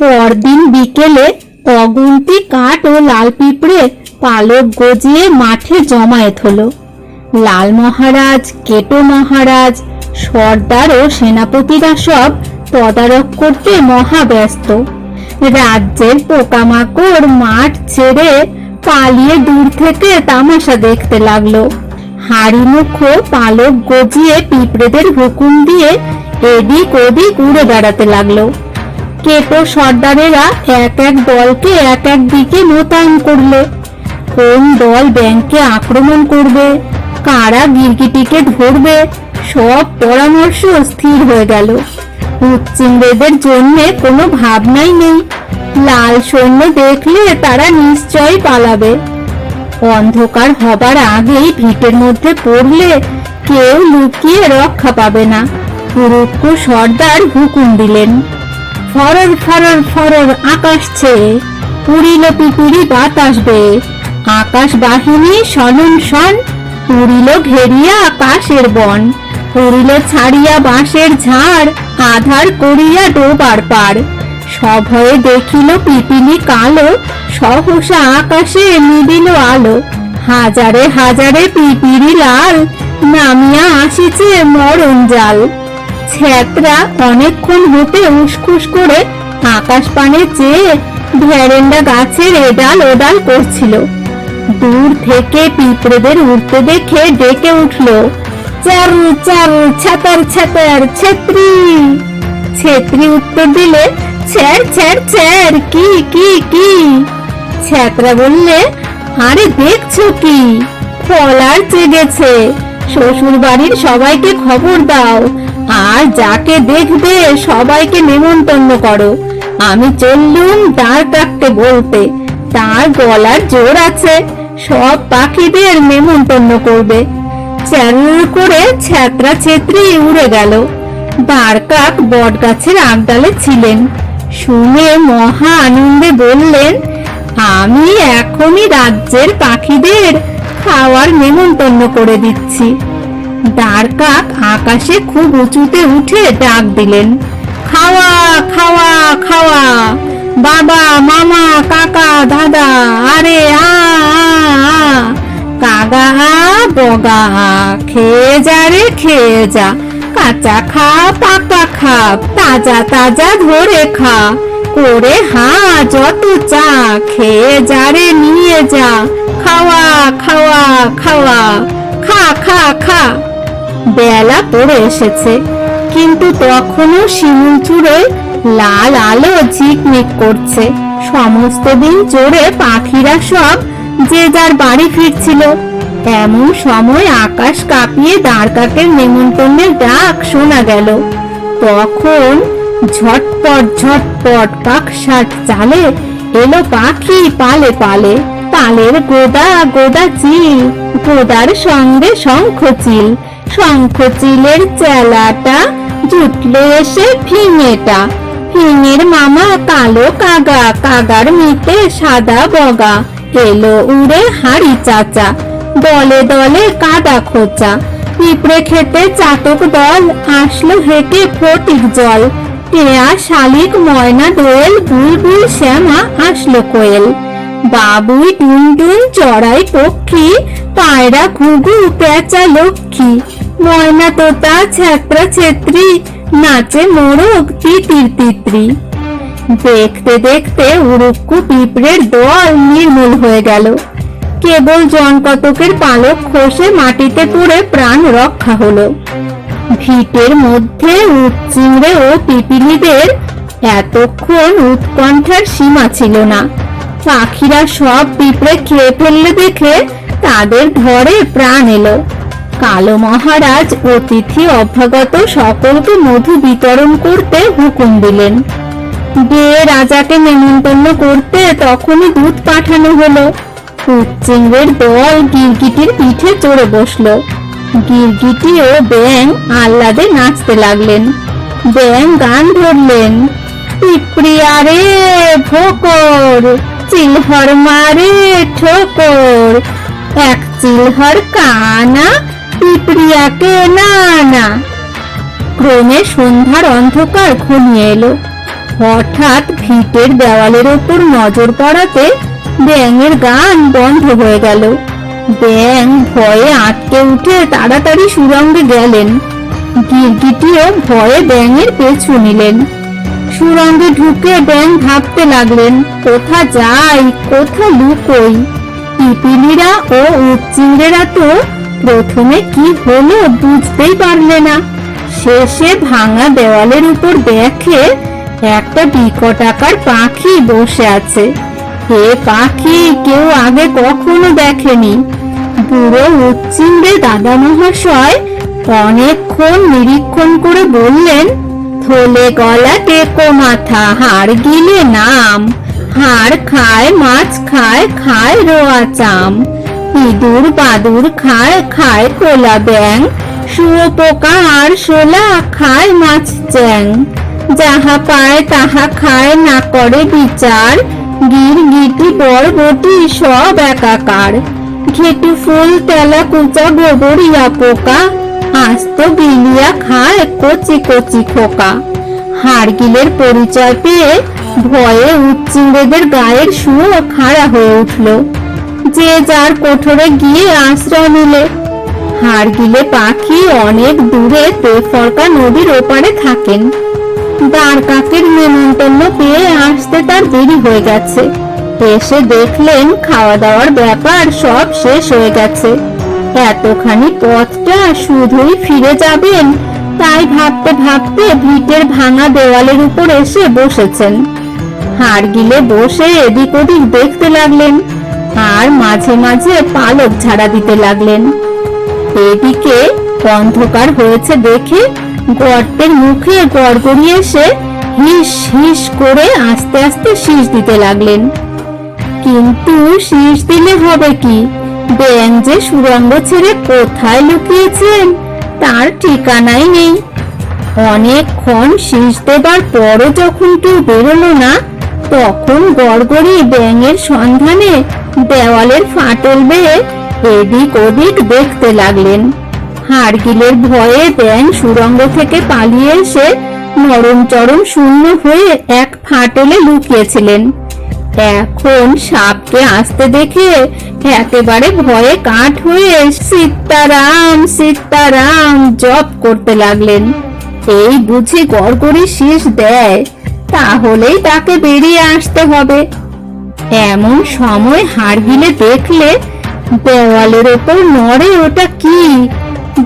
পরদিন বিকেলে অগুন্তি কাঠ ও লাল পিঁপড়ে পালক গজিয়ে মাঠে জমায়েত হলো। লাল মহারাজ, কেটো মহারাজ, সর্দার ও সেনাপতিরা সব তদারক করতে মহাব্যস্ত। রাজ্যের পোকামাকড় মাঠ ছেড়ে পালিয়ে দূর থেকে তামাশা দেখতে লাগল। হাড়ি মুখো পালক গজিয়ে পিঁপড়েদের হুকুম দিয়ে এদিক ওদিক উড়ে বেড়াতে লাগল। কেটো সর্দারেরা এক এক দলকে এক এক দিকে মোতায়েন করলে। কোন দল ব্যাংকে আক্রমণ করবে, কারা গিরগিটিকে ধরবে, সব পরামর্শ স্থির হয়ে গেল। উচ্চিংড়েদের জন্য কোনো ভাবনাই নেই। লাল সৈন্য দেখলে তারা নিশ্চয়ই পালাবে। অন্ধকার হবার আগেই ভিটের মধ্যে পড়লে কেউ লুকিয়ে রক্ষা পাবে না। পুরুক্ষ সর্দার হুকুম দিলেন। ফরর ফরর ফরর আকাশ ছেয়ে পুরিল পিপুরি বাতাস বেয়ে আকাশ বাহিনী সনন সন পুরিল ঘেরিয়া আকাশের বন। পুরিল ছাড়িয়া বাঁশের ঝাড়, আধার করিয়া ডোবার পাড়। সভয়ে দেখিল পিপিলি কালো, সহসা আকাশে নিবিল আলো। হাজারে হাজারে পিপিরি লাল, নামিয়া আসিছে মরণ জাল। ছেত্রা অনেকক্ষণ হতে উসখুস করে আকাশ পানে চেয়ে ভেরেন্ডা গাছের এডাল ওডাল করছিল। দূর থেকে পিঁপড়েদের উঠতে দেখে ডেকে উঠল, চারু চারু, ছাতার ছাতার, ছেত্রী। ছেত্রী উত্তর দিলে, ছ্যার ছ্যার ছ্যার, কি কি কি? ছেত্রা বললে, আরে দেখছ কি? ফলার জেগেছে। শ্বশুর বাড়ির সবাইকে খবর দাও। আর যাকে দেখবে সবাইকে নেমন্তন্ন করো। আমি চললুম দাঁড় কাটতে বলতে। তার গলার জোর আছে। সব পাখিদের নেমন্তন্ন করবে। চ্যারুর করে ছ্যাত্রা ছেত্রী উড়ে গেল। বারকাক বট গাছের আগডালে ছিলেন। শুনে মহা আনন্দে বললেন, আমি এখনই রাজ্যের পাখিদের খাওয়ার নেমন্তন্ন করে দিচ্ছি। দ্বারকাক আকাশে খুব উঁচুতে উঠে ডাক দিলেন, খাওয়া খাওয়া খাওয়া, বাবা, মামা, কাকা, দাদা, আরে, আ। কাগা বগা খেয়ে যা রে, খেয়ে যা, কাঁচা খা, পাকা খা, তাজা তাজা ধরে খা, করে হা, যত চা, খেয়ে যা রে, নিয়ে যা, খাওয়া খাওয়া খাওয়া, খা খা খা বেলা পড়ে এসেছে। কিন্তু তখনও শিমুল চূড়োয় লাল আলো ঝিকমিক করছে। সমস্ত দিন জোরে পাখিরা সব যে যার বাড়ি ফিরছিল। এমন সময় আকাশ কাঁপিয়ে দাঁড়কাকের নেমন্তন্নের ডাক শোনা গেল। তখন ঝটপট ঝটপট পাকশাট চালে এলো পাখি পালে পালে। পালের গোদা গোদা চিল, গোদার সঙ্গে শঙ্খ চিল। শঙ্খ চিলের চেলাটা জুটলো এসে ফিঙেটা। ফিঙের মামা কালো কাগা, কাগার মিতে সাদা বগা। এলো উড়ে হাড়ি চাচা, দলে দলে কাদা খোঁচা। পিঁপড়ে খেতে চাতক দল, আসলো হেঁটে ফটিক জল। টেয়া, শালিক, ময়না, দোয়েল, বুলবুল, শ্যামা, আসলো কোয়েল। বাবুই টুনটুন চড়াই পক্ষী, পায়রা, ঘুঘু, পেঁচা, লক্ষ্মী। ময়না তোতা ছ্যাত্রা ছেত্রী নাচে মোরগ তিতির তিত্রি দেখতে দেখতে উড়ুক্কু পিঁপড়ের দল নির্মূল হয়ে গেল। কেবল জন কতকের পালক খসে মাটিতে পড়ে প্রাণ রক্ষা হলো। ভিটের মধ্যে উচ্চিংড়ে ও পিপিলিদের এতক্ষণ উৎকণ্ঠার সীমা ছিল না। পাখিরা সব পিঁপড়ে খেয়ে ফেললে দেখে তাদের ধরে প্রাণ এলো। কালো মহারাজ অতিথি অভ্যাগত সকলকে মধু বিতরণ করতে হুকুম দিলেন। গিয়ে রাজাকে নেমন্তন্ন করতে তখনই দুধ পাঠানো হলো। উচ্চিংড়ের দল গিরগিটির পিঠে চড়ে বসল। গিরগিটি ও ব্যাং আহ্লাদে নাচতে লাগলেন। ব্যাং গান ধরলেন, পিঁপড়িয়া রে ভোকর, চিলহর মারে ঠোকর, এক চিলহর কানা না না ক্রমে সন্ধ্যার অন্ধকার ঘনিয়ে এলো। হঠাৎ ভিটের দেওয়ালের ওপর নজর পড়াতে ব্যাঙের গান বন্ধ হয়ে গেল। ব্যাং ভয়ে আটকে উঠে তাড়াতাড়ি সুরঙ্গে গেলেন। গিরগিটিও ভয়ে ব্যাঙের পেছু নিলেন। সুরঙ্গে ঢুকে ব্যাং ভাবতে লাগলেন, কোথা যাই, কোথা লুকোই। পিপিলিরা ও উচ্চিংড়েরা তো প্রথমে কি হলো বুঝতেই পারলে না। শেষে ভাঙা দেওয়ালের উপর দেখে একটা বিকটাকার পাখি বসে আছে। হে পাখি, কেউ আগে কখনো দেখেনি। বুড়ো উচ্চিংড়ে দাদা মহাশয় অনেকক্ষণ নিরীক্ষণ করে বললেন, থলে গলা টেকো মাথা, হাড় গিলে নাম। হাড় খায়, মাছ খায় খায় রোয়া চাম। ইঁদুর বাদুর খায় খায় কোলা ব্যাং শুয়োপোকা আর শোলা, খায় মাছ চ্যাং। যাহা পায় তাহা খায়, না করে বিচার। গির গিটি বরবটি সব একাকার। ঘেটু ফুল, তেলা কুচা গোবরিয়া পোকা আস্ত বিলিয়া খায় কচি কচি খোকা। হাড়গিলের পরিচয় পেয়ে ভয়ে উচ্চিঙ্গেদের গায়ের শুয়ে খাড়া হয়ে উঠল। যে যার কোঠরে গিয়ে আশ্রয় নিলে। হাড়গিলে পাখি অনেক দূরে তেফরকা নদীর ওপারে থাকেন। দাঁড় কাকের নেমন্তন্ন পেয়ে আসতে তার দেরি হয়ে গেছে। এসে দেখলেন খাওয়া দাওয়ার ব্যাপার সব শেষ হয়ে গেছে। এতখানি পথটা শুধুই ফিরে যাবেন, তাই ভাবতে ভাবতে ভিটের ভাঙা দেওয়ালের উপর এসে বসেছেন। হাড় গিলে বসে এদিক ওদিক দেখতে লাগলেন। আর মাঝে মাঝে পালক ঝাড়া দিতে লাগলেন। এদিকে অন্ধকার হয়েছে দেখে গর্তের মুখে গড়গড়িয়ে এসে হিস হিস করে আস্তে আস্তে শীষ দিতে লাগলেন। কিন্তু শীষ দিলে হবে কি? ব্যাং যে সুরঙ্গ ছেড়ে কোথায় লুকিয়েছেন তার ঠিকানাই নেই। অনেকক্ষণ শীষ দেবার পরও যখন কেউ বেরোলো না, তখন গড়গড়ি ব্যাঙের সন্ধানে দেওয়ালের ফাটল বেয়ে এদিক ওদিক দেখতে লাগলেন। হাড়গিলের ভয়ে ব্যাং সুরঙ্গ থেকে পালিয়ে এসে নরম চরম শূন্য হয়ে এক ফাটলে লুকিয়েছিলেন। এখন সাপকে আসতে দেখে একেবারে ভয়ে কাঠ হয়ে সীতারাম সীতারাম জপ করতে লাগলেন। এই বুঝি গড়গড়ি শীষ দেয়, তাহলেই তাকে বেরিয়ে আসতে হবে। এমন সময় হাড়গিলে দেখলে দেওয়ালের ওপর নড়ে ওটা কি?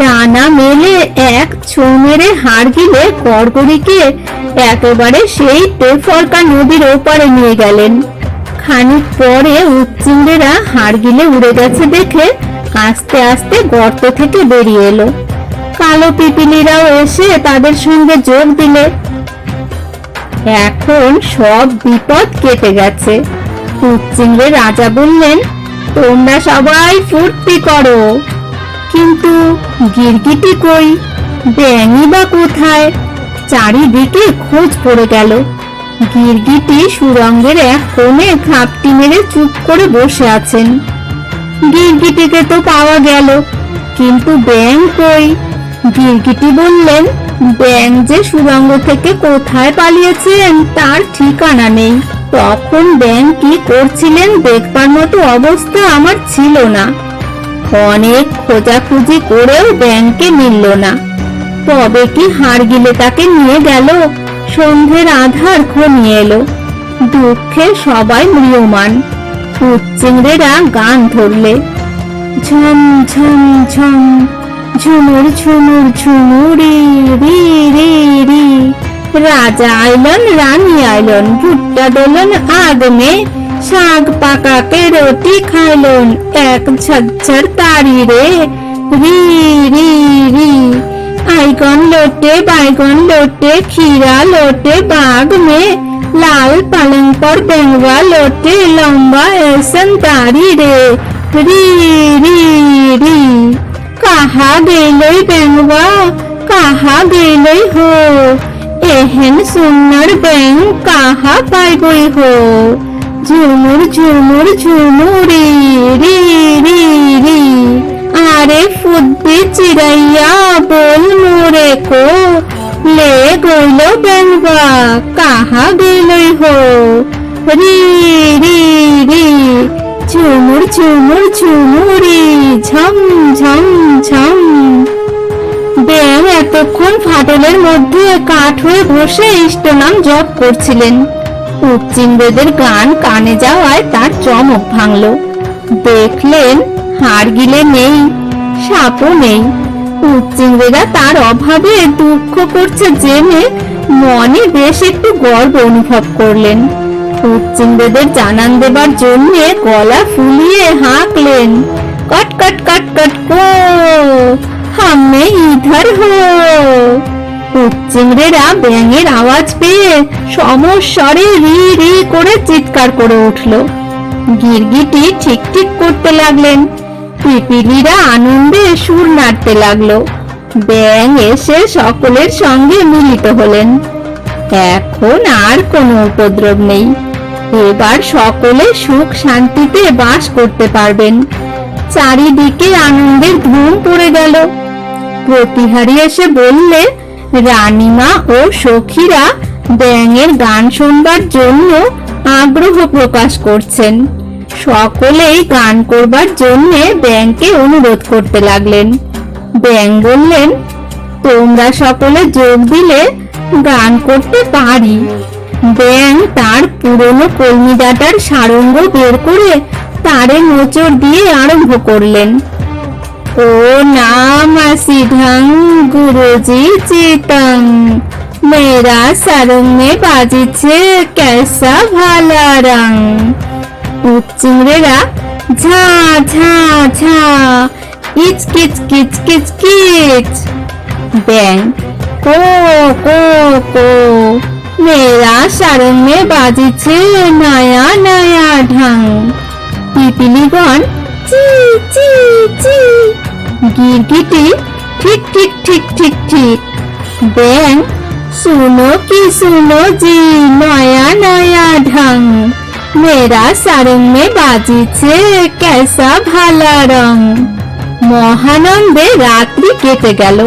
ডানা মেলে এক ছো মেরে হাড় গিলে গড়গড়িকে একেবারে সেই তেফরকা নদীর ওপারে নিয়ে গেলেন। খানিক পরে উচ্চিঙ্গেরা হাড় গিলে উড়ে গেছে দেখে আস্তে আস্তে গর্ত থেকে বেরিয়ে এলো। কালো পিপিলিরাও এসে তাদের সঙ্গে যোগ দিলে। এখন সব বিপদ কেটে গেছে। রাজা বললেন, তোমরা সবাই ফুর্তি করো। কিন্তু গিরগিটি কই? ব্যাঙই বা কোথায়? চারিদিকে খোঁজ পড়ে গেল। গিরগিটি সুরঙ্গের এক কোণে খাপটি মেরে চুপ করে বসে আছেন। গিরগিটিকে তো পাওয়া গেল, কিন্তু ব্যাং কই? গিরগিটি বললেন ব্যাং যে সুরঙ্গ থেকে কোথায় পালিয়েছেন তার ঠিকানা নেই। তখন ব্যাং কি করছিলেন দেখবার মতো অবস্থা আমার ছিল না। অনেক খোঁজাখুঁজি করেও ব্যাংকে মিলল না। তবে কি হাড় গিলে তাকে নিয়ে গেল? সন্ধ্যের আধার ঘনিয়ে এলো। দুঃখে সবাই ম্রিয়মান। উচ্চিংড়েরা গান ধরলে। ঝম ঝম ঝম, ঝুমুর ঝুমুর, ঝুমুরি রি রি রি। রাজা আইলন, রানী আইলন, ভুট্টা দোলন, আদমে শাক পাকাকে রুটি খাইলন। এক ঝরঝর তারি রে, রি রি রি। আইগন লোটে, বাইগন লোটে, ক্ষীরা লোটে, বাঘ মে, লাল পালং পর বেঙ্গা লোটে, লম্বা এসন তারি রে, রি রি রি। কাহা গেলই বেঙ্গা, কাহা গেলই হো એહેન સુંદર ગયું કાહા પાઈ ગઈ હો ঝুমুর ঝুমুর ঝুমুরি রি রি রি আরে ফুদ্দি চিরাইয়া বল মোরে কো লে গইল বেঙ্গা কাহা গেলই হো রি রি রি ঝুমুর ঝুমুর ঝুমুরি ঝম ঝম ঝম ব্যাং এতক্ষণ ফাটলের মধ্যে কাঠ হয়ে বসে ইষ্টনাম জপ করছিলেন। উচ্চিংবেদের গান কানে যাওয়ায় তার চমক ভাঙল। দেখলেন হাড় গিলে নেই, সাপও নেই। উচ্চিংবেদা তার অভাবে দুঃখ করছে জেনে মনে বেশ একটু গর্ব অনুভব করলেন। উচ্চিংবেদের জানান দেবার জন্য গলা ফুলিয়ে হাঁকলেন। কট কট কট কট, কো। হামে ইধার হো। উচ্চিংড়েরা ব্যাঙের আওয়াজ পেয়ে সমস্বরে রি রি করে চিৎকার করে উঠল। গিরগিটি ঠিক ঠিক করতে লাগলেন। পিপিলিরা আনন্দে সুর নাড়তে লাগল। ব্যাঙ এসে সকলের সঙ্গে মিলিত হলেন। এখন আর কোনো উপদ্রব নেই। এবার সকলে সুখ শান্তিতে বাস করতে পারবেন। চারিদিকে আনন্দের ধুম পড়ে গেল। প্রতিহারী এসে বললে, রানীমা ও সখীরা ব্যাঙের গান শুনবার জন্য আগ্রহ প্রকাশ করছেন। সকলেই গান করবার জন্য ব্যাংকে অনুরোধ করতে লাগলেন। ব্যাং বললেন, তোমরা সকলে যোগ দিলে গান করতে পারি। ব্যাং তার পুরনো কলমি সারঙ্গ বের করে তারে মোচড় দিয়ে আরম্ভ করলেন। ও নাম সিধং গুরুজি চিতং মেরা সারঙ্গ মে বাজিছে कैसा ভালা রং উচ্চিংড়েরা ঝা ঝা ঝা ইচ কিচ কিচ কিচ কিচ ব্যাং কো কো কো মেরা সারঙ্গ মে বাজিছে নয়া নয়া ঢং পিপিলিগণ চি চি চি গিরগিটি ঠিক ঠিক ঠিক ঠিক ঠিক ব্যাং सुनो की सुनो जी नया नया ढंग मेरा सारंग में বাজিছে कैसा ভালা রং মহানন্দে রাত্রি কেটে গেল